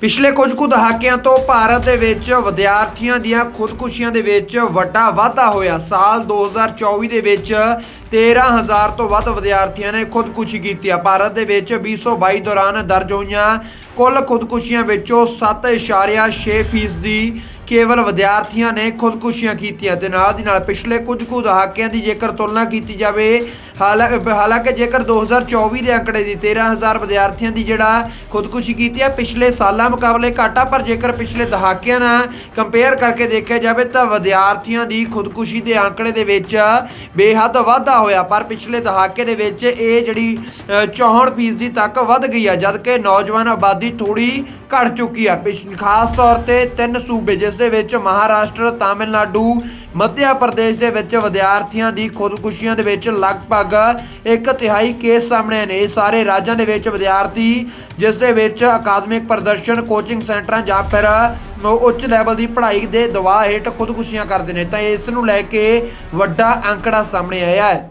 ਪਿਛਲੇ ਕੁਝ ਕੁ ਦਹਾਕਿਆਂ ਤੋਂ ਭਾਰਤ ਦੇ ਵਿੱਚ ਵਿਦਿਆਰਥੀਆਂ ਦੀਆਂ ਖੁਦਕੁਸ਼ੀਆਂ ਦੇ ਵਿੱਚ ਵੱਡਾ ਵਾਧਾ ਹੋਇਆ। ਸਾਲ 2024 ਦੇ ਵਿੱਚ 13000 ਤੋਂ ਵੱਧ ਵਿਦਿਆਰਥੀਆਂ ਨੇ ਖੁਦਕੁਸ਼ੀ ਕੀਤੀ ਆ। ਭਾਰਤ ਦੇ ਵਿੱਚ 2022 ਦੌਰਾਨ ਦਰਜ ਹੋਈਆਂ ਕੁੱਲ ਖੁਦਕੁਸ਼ੀਆਂ ਵਿੱਚੋਂ 7.6% ਫੀਸਦੀ ਕੇਵਲ ਵਿਦਿਆਰਥੀਆਂ ਨੇ ਖੁਦਕੁਸ਼ੀਆਂ ਕੀਤੀਆਂ ਤੇ ਨਾਲ ਦੀ ਨਾਲ ਪਿਛਲੇ ਕੁਝ ਕੁ ਦਹਾਕਿਆਂ ਦੀ ਜੇਕਰ ਤੁਲਨਾ ਕੀਤੀ ਜਾਵੇ, ਹਾਲਾ- ਹਾਲਾਂਕਿ ਜੇਕਰ 2024 ਦੇ ਅੰਕੜੇ ਦੀ 13000 ਵਿਦਿਆਰਥੀਆਂ ਦੀ ਜਿਹੜਾ ਖੁਦਕੁਸ਼ੀ ਕੀਤੀ ਹੈ ਪਿਛਲੇ ਸਾਲਾਂ ਮੁਕਾਬਲੇ ਘੱਟ ਆ ਪਰ ਜੇਕਰ ਪਿਛਲੇ ਦਹਾਕਿਆਂ ਨਾਲ ਕੰਪੇਅਰ ਕਰਕੇ ਦੇਖਿਆ ਜਾਵੇ ਤਾਂ ਵਿਦਿਆਰਥੀਆਂ ਦੀ ਖੁਦਕੁਸ਼ੀ ਦੇ ਅੰਕੜੇ ਦੇ ਵਿੱਚ ਬੇਹੱਦ ਵਾਧਾ ਹੋਇਆ ਪਰ ਪਿਛਲੇ ਦਹਾਕੇ ਦੇ ਵਿੱਚ ਇਹ ਜਿਹੜੀ ਅ, 64% ਤੱਕ ਵੱਧ ਗਈ ਹੈ ਜਦਕਿ ਨੌਜਵਾਨ ਆਬਾਦੀ ਥੋੜੀ ਘਟ ਚੁੱਕੀ ਆ। ਪਿਛ- ਖਾਸ ਤੌਰ ਤੇ ਤਿੰਨ ਸੂਬੇ ਜਿਸ ਦੇ ਵਿੱਚ ਮਹਾਰਾਸ਼ਟਰ ਤਾਮਿਲਨਾਡੂ ਮੱਧ ਪ੍ਰਦੇਸ਼ ਦੇ ਵਿੱਚ ਵਿਦਿਆਰਥੀਆਂ ਦੀ ਖੁਦਕੁਸ਼ੀਆਂ ਦੇ ਵਿੱਚ ਲਗਭਗ ਇੱਕ ਤਿਹਾਈ ਕੇਸ ਸਾਹਮਣੇ ਆਏ ਨੇ। ਇਹ ਸਾਰੇ ਰਾਜਾਂ ਦੇ ਵਿੱਚ ਵਿਦਿਆਰਥੀ ਜਿਸ ਦੇ ਵਿੱਚ ਅਕਾਦਮਿਕ ਪ੍ਰਦਰਸ਼ਨ ਕੋਚਿੰਗ ਸੈਂਟਰਾਂ ਜਾਂ ਫਿਰ ਉੱਚ ਲੈਵਲ ਦੀ ਪੜ੍ਹਾਈ ਦੇ ਦਬਾਅ ਹੇਠ ਖੁਦਕੁਸ਼ੀਆਂ ਕਰਦੇ ਨੇ। ਤਾਂ ਇਸ ਨੂੰ ਲੈ ਕੇ ਵੱਡਾ ਅੰਕੜਾ ਸਾਹਮਣੇ ਆਇਆ ਹੈ।